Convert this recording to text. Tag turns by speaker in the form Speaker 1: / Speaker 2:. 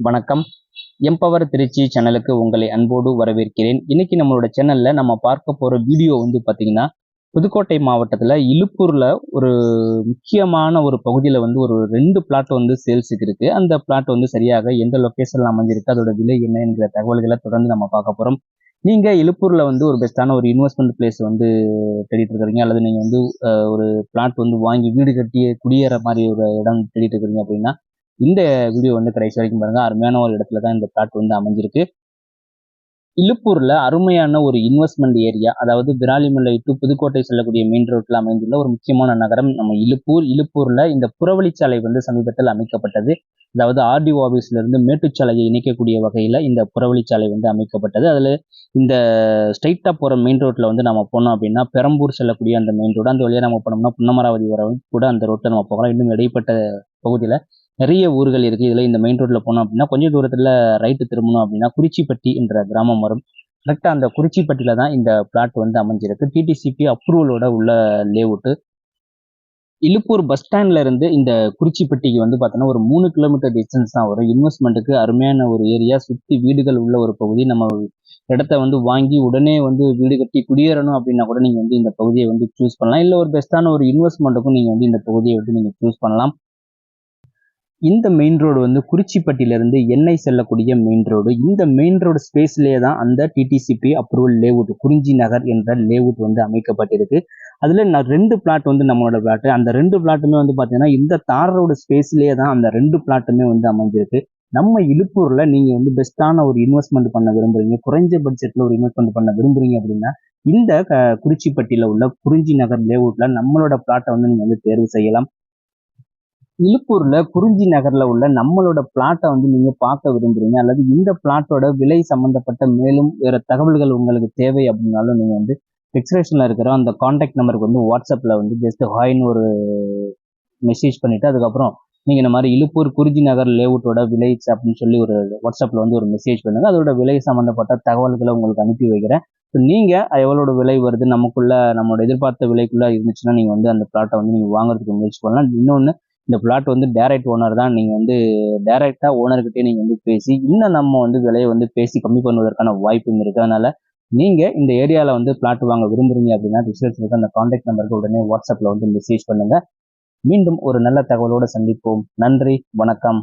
Speaker 1: வணக்கம். எம்பவர் திருச்சி சேனலுக்கு உங்களை அன்போடு வரவேற்கிறேன். இன்னைக்கு நம்மளோட சேனல்ல நம்ம பார்க்க போற வீடியோ வந்து பாத்தீங்கன்னா புதுக்கோட்டை மாவட்டத்துல இலுப்பூர்ல ஒரு முக்கியமான ஒரு பகுதியில வந்து ஒரு ரெண்டு பிளாட் வந்து சேல்ஸுக்கு இருக்கு. அந்த பிளாட் வந்து சரியாக எந்த லொகேஷன்ல அமைஞ்சிருக்கு அதோட விலை என்ன என்கிற தகவல்களை தொடர்ந்து நம்ம பார்க்க போறோம். நீங்க இழுப்பூரில் வந்து ஒரு பெஸ்டான ஒரு இன்வெஸ்ட்மெண்ட் பிளேஸ் வந்து தேடிட்டு இருக்கிறீங்க அல்லது நீங்க வந்து ஒரு பிளாட் வந்து வாங்கி வீடு கட்டி குடியேற மாதிரி ஒரு இடம் தேடிட்டு இருக்கிறீங்க அப்படின்னா இந்த வீடியோ வந்து கடைசி வரைக்கும் பாருங்க. அருமையான ஒரு இடத்துல தான் இந்த பிளாட் வந்து அமைஞ்சிருக்கு. இலுப்பூர்ல அருமையான ஒரு இன்வெஸ்ட்மெண்ட் ஏரியா அதாவது விராலிமலை டு புதுக்கோட்டை செல்லக்கூடிய மெயின் ரோட்ல அமைந்துள்ள ஒரு முக்கியமான நகரம் நம்ம இலுப்பூர். இலுப்பூர்ல இந்த புறவழிச்சாலை வந்து சமீபத்தில் அமைக்கப்பட்டது. அதாவது ஆர்டிஓ ஆபீஸ்ல இருந்து மேட்டுச்சாலையை இணைக்கக்கூடிய வகையில இந்த புறவழிச்சாலை வந்து அமைக்கப்பட்டது. அதுல இந்த ஸ்ட்ரைட்டா போற மெயின் ரோட்ல வந்து நம்ம போனோம் அப்படின்னா பெரம்பூர் செல்லக்கூடிய அந்த மெயின் ரோடு அந்த வழியாக நம்ம போனோம்னா புன்னமராவதி வர கூட அந்த ரோட்ல நம்ம போகலாம். இன்னும் இடைப்பட்ட பகுதியில நிறைய ஊர்கள் இருக்குது இதில் இந்த மெயின் ரோட்டில் போனோம் அப்படின்னா கொஞ்சம் தூரத்தில் ரைட்டு திரும்பணும் அப்படின்னா குறிச்சிப்பட்டி என்ற கிராமம் வரும். கரெக்டாக அந்த குறிச்சிப்பட்டியில தான் இந்த பிளாட் வந்து அமைஞ்சிருக்கு. டிடிசிபி அப்ரூவலோட உள்ள லேவுட்டு இலுப்பூர் பஸ் ஸ்டாண்ட்ல இருந்து இந்த குறிச்சிப்பட்டிக்கு வந்து பார்த்தோன்னா ஒரு மூணு கிலோமீட்டர் டிஸ்டன்ஸ் தான் வரும். இன்வெஸ்ட்மெண்ட்டுக்கு அருமையான ஒரு ஏரியா சுற்றி வீடுகள் உள்ள ஒரு பகுதி. நம்ம இடத்த வந்து வாங்கி உடனே வந்து வீடு கட்டி குடியேறணும் அப்படின்னா கூட நீங்கள் வந்து இந்த பகுதியை வந்து சூஸ் பண்ணலாம். இல்லை ஒரு பெஸ்ட்டான ஒரு இன்வெஸ்ட்மெண்ட்டுக்கும் நீங்கள் வந்து இந்த பகுதியை வந்து நீங்கள் சூஸ் பண்ணலாம். இந்த மெயின் ரோடு வந்து குறிச்சிப்பட்டியிலிருந்து எண்ணெய் செல்லக்கூடிய மெயின் ரோடு இந்த மெயின் ரோடு ஸ்பேஸ்லேயே தான் அந்த டிடிசிபி அப்ரூவல் லேவுட் குறிஞ்சி நகர் என்ற லேவுட் வந்து அமைக்கப்பட்டிருக்கு. அதில் நான் ரெண்டு பிளாட் வந்து நம்மளோட பிளாட் அந்த ரெண்டு பிளாட்டுமே வந்து பார்த்தீங்கன்னா இந்த தார் ரோடு ஸ்பேஸ்லேயே தான் அந்த ரெண்டு பிளாட்டுமே வந்து அமைஞ்சிருக்கு. நம்ம இழுப்பூரில் நீங்கள் வந்து பெஸ்ட்டான ஒரு இன்வெஸ்ட்மெண்ட் பண்ண விரும்புறீங்க குறைஞ்ச பட்ஜெட்டில் ஒரு இன்வெஸ்ட்மெண்ட் பண்ண விரும்புறீங்க அப்படின்னா இந்த க- உள்ள குறிஞ்சி நகர் லேவுட்டில் நம்மளோட பிளாட்டை வந்து நீங்கள் வந்து தேர்வு செய்யலாம். இலுப்பூர்ல குறிஞ்சி நகர்ல உள்ள நம்மளோட பிளாட்டை வந்து நீங்க பார்க்க விரும்புறீங்க. அல்லது இந்த பிளாட்டோட விலை சம்பந்தப்பட்ட மேலும் வேற தகவல்கள் உங்களுக்கு தேவை அப்படின்னாலும் நீங்க வந்து டிஸ்கிரிப்ஷன்ல இருக்கிற அந்த காண்டாக்ட் நம்பருக்கு வந்து வாட்ஸ்அப்ல வந்து ஜஸ்ட் ஹாய்னு ஒரு மெசேஜ் பண்ணிட்டு அதுக்கப்புறம் நீங்க இந்த மாதிரி இழுப்பூர் குறிஞ்சி நகர் லேவுட்டோட விலை அப்படின்னு சொல்லி ஒரு வாட்ஸ்அப்ல வந்து ஒரு மெசேஜ் பண்ணுங்க. அதோட விலை சம்பந்தப்பட்ட தகவல்களை உங்களுக்கு அனுப்பி வைக்கிறேன். ஸோ நீங்க எவ்வளோட விலை வருது? நமக்குள்ள நம்மளோட எதிர்பார்த்த விலைக்குள்ள இருந்துச்சுன்னா நீங்க வந்து அந்த பிளாட்டை வந்து நீங்க வாங்குறதுக்கு முயற்சி பண்ணலாம். இன்னொன்று இந்த பிளாட் வந்து டேரக்ட் ஓனர் தான். நீங்கள் வந்து டேரெக்டாக ஓனர்கிட்டே நீங்கள் வந்து பேசி இன்னும் நம்ம வந்து விலையை வந்து பேசி கம்மி பண்ணுவதற்கான வாய்ப்பும் இருக்குது அதனால் நீங்கள் இந்த ஏரியாவில் வந்து பிளாட் வாங்க விரும்புகிறீங்க அப்படின்னா டிஸ்கிரிப்ஷன் இருக்க அந்த காண்டாக்ட் நம்பருக்கு உடனே வாட்ஸ்அப்பில் வந்து மெசேஜ் பண்ணுங்கள் மீண்டும் ஒரு நல்ல தகவலோடு சந்திப்போம். நன்றி வணக்கம்.